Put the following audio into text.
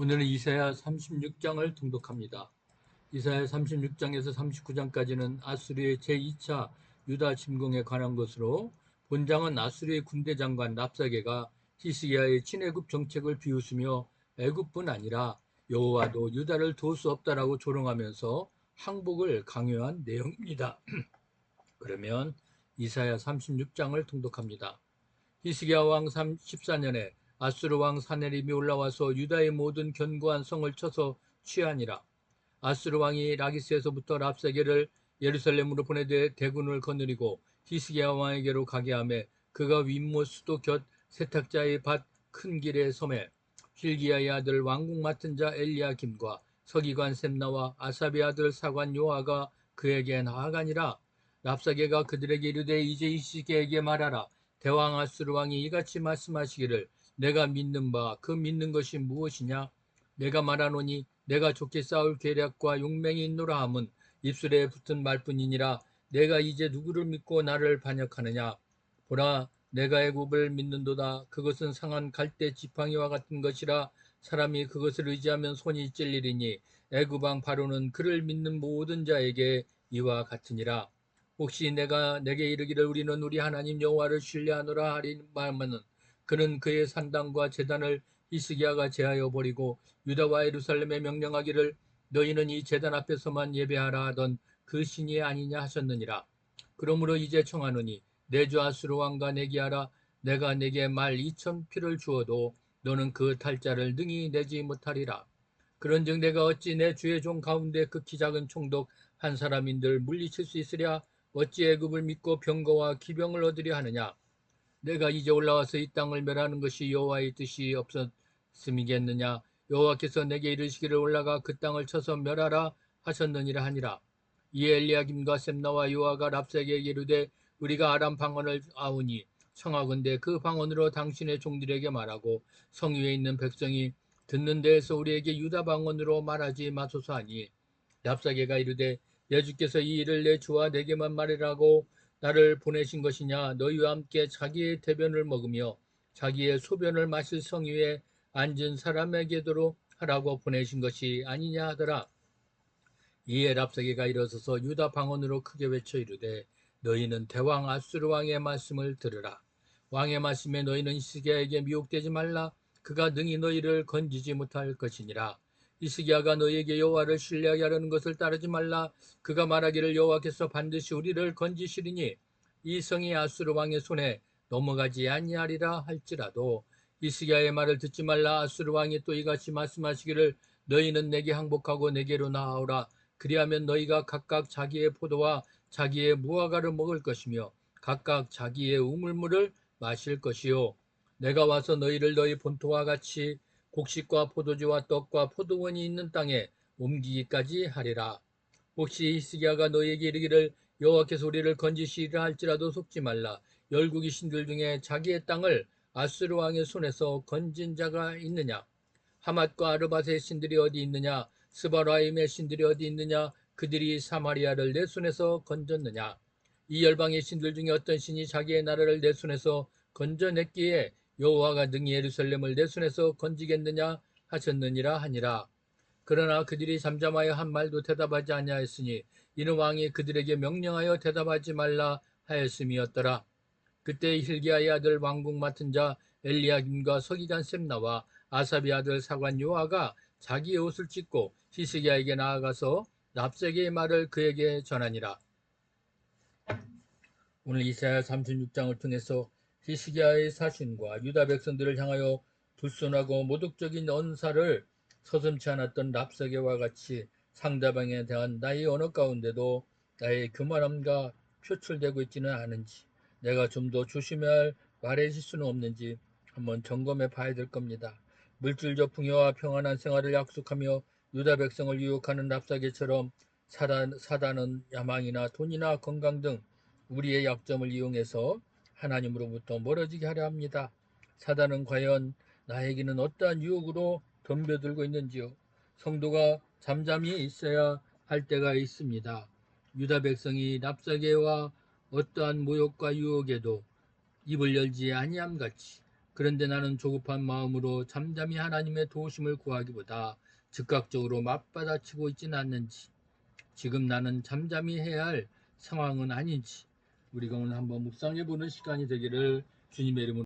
오늘은 이사야 36장을 통독합니다. 이사야 36장에서 39장까지는 아수르의 제2차 유다 침공에 관한 것으로 본장은 아수르의 군대 장관 납사게가 히스기야의 친애굽 정책을 비웃으며 애굽뿐 아니라 여호와도 유다를 도울 수 없다라고 조롱하면서 항복을 강요한 내용입니다. 그러면 이사야 36장을 통독합니다. 히스기야 왕 14년에 아수르 왕 사네립이 올라와서 유다의 모든 견고한 성을 쳐서 취하니라. 아수르 왕이 라기스에서부터 랍사게를 예루살렘으로 보내되 대군을 거느리고 히스기야 왕에게로 가게 하며 그가 윗모 수도 곁 세탁자의 밭 큰 길의 섬에 힐기야의 아들 왕궁 맡은 자 엘리야김과 서기관 셈나와 아사비 아들 사관 요아가 그에게 나아가니라. 랍사게가 그들에게 이르되 이제 이시게에게 말하라. 대왕 아수르 왕이 이같이 말씀하시기를 내가 믿는 바 그 믿는 것이 무엇이냐? 내가 말하노니 내가 좋게 싸울 계략과 용맹이 있노라 함은 입술에 붙은 말뿐이니라 내가 이제 누구를 믿고 나를 반역하느냐? 보라 내가 애굽을 믿는도다 그것은 상한 갈대 지팡이와 같은 것이라 사람이 그것을 의지하면 손이 찔리리니 애굽 왕 바로는 그를 믿는 모든 자에게 이와 같으니라 혹시 내가 내게 이르기를 우리는 우리 하나님 여호와를 신뢰하노라 하리 말하면은 그는 그의 산당과 재단을 히스기야가 제하여 버리고 유다와 예루살렘에 명령하기를 너희는 이 재단 앞에서만 예배하라 하던 그 신이 아니냐 하셨느니라. 그러므로 이제 청하노니 내 주 아수르 왕과 내게 하라 내가 내게 말 이천 피를 주어도 너는 그 탈자를 능히 내지 못하리라. 그런즉 내가 어찌 내 주의 종 가운데 극히 작은 총독 한 사람인들 물리칠 수 있으랴 어찌 애굽을 믿고 병거와 기병을 얻으려 하느냐 내가 이제 올라와서 이 땅을 멸하는 것이 여호와의 뜻이 없었음이겠느냐? 여호와께서 내게 이르시기를 올라가 그 땅을 쳐서 멸하라 하셨느니라 하니라. 이에 엘리야김과 셈나와 요아가 랍사에게 이르되 우리가 아람 방언을 아우니 청하건대 그 방언으로 당신의 종들에게 말하고 성 위에 있는 백성이 듣는 데에서 우리에게 유다 방언으로 말하지 마소서 하니 랍사게가 이르되 내 주께서 이 일을 내 주와 내게만 말하라고 나를 보내신 것이냐 너희와 함께 자기의 대변을 먹으며 자기의 소변을 마실 성 위에 앉은 사람에게도록 하라고 보내신 것이 아니냐 하더라. 이에 랍사게가 일어서서 유다 방언으로 크게 외쳐 이르되 너희는 대왕 아수르 왕의 말씀을 들으라. 왕의 말씀에 너희는 히스기야에게 미혹되지 말라. 그가 능히 너희를 건지지 못할 것이니라. 이스기야가 너희에게 여호와를 신뢰하게 하려는 것을 따르지 말라. 그가 말하기를 여호와께서 반드시 우리를 건지시리니 이 성이 아수르 왕의 손에 넘어가지 아니하리라 할지라도 이스기야의 말을 듣지 말라. 아수르 왕이 또 이같이 말씀하시기를 너희는 내게 항복하고 내게로 나아오라. 그리하면 너희가 각각 자기의 포도와 자기의 무화과를 먹을 것이며 각각 자기의 우물물을 마실 것이요. 내가 와서 너희를 너희 본토와 같이 곡식과 포도주와 떡과 포도원이 있는 땅에 옮기기까지 하리라. 혹시 히스기야가 너희에게 이르기를 여호와께서 우리를 건지시리라 할지라도 속지 말라. 열국의 신들 중에 자기의 땅을 아수르 왕의 손에서 건진 자가 있느냐? 하맛과 아르밧의 신들이 어디 있느냐? 스바라임의 신들이 어디 있느냐? 그들이 사마리아를 내 손에서 건졌느냐? 이 열방의 신들 중에 어떤 신이 자기의 나라를 내 손에서 건져냈기에 여호와가 능히 예루살렘을 내 손에서 건지겠느냐 하셨느니라 하니라. 그러나 그들이 잠잠하여 한 말도 대답하지 아니하였으니 이는 왕이 그들에게 명령하여 대답하지 말라 하였음이었더라. 그때 힐기야의 아들 왕궁 맡은 자 엘리야김과 서기관 셈나와 아사비 아들 사관 요아가 자기의 옷을 찢고 히스기야에게 나아가서 납세게의 말을 그에게 전하니라. 오늘 이사야 36장을 통해서 히스기야의 사신과 유다 백성들을 향하여 불손하고 모독적인 언사를 서슴치 않았던 랍사게와 같이 상대방에 대한 나의 언어 가운데도 나의 교만함과 표출되고 있지는 않은지 내가 좀 더 조심해야 할 말의 실수는 없는지 한번 점검해 봐야 될 겁니다. 물질적 풍요와 평안한 생활을 약속하며 유다 백성을 유혹하는 랍사게처럼 사단, 사단은 야망이나 돈이나 건강 등 우리의 약점을 이용해서 하나님으로부터 멀어지게 하려 합니다. 사단은 과연 나에게는 어떠한 유혹으로 덤벼들고 있는지요? 성도가 잠잠히 있어야 할 때가 있습니다. 유다 백성이 납사계와 어떠한 모욕과 유혹에도 입을 열지 아니함 같이 그런데 나는 조급한 마음으로 잠잠히 하나님의 도우심을 구하기보다 즉각적으로 맞받아치고 있지는 않는지 지금 나는 잠잠히 해야 할 상황은 아닌지 우리가 오늘 한번 묵상해 보는 시간이 되기를 주님의 이름으로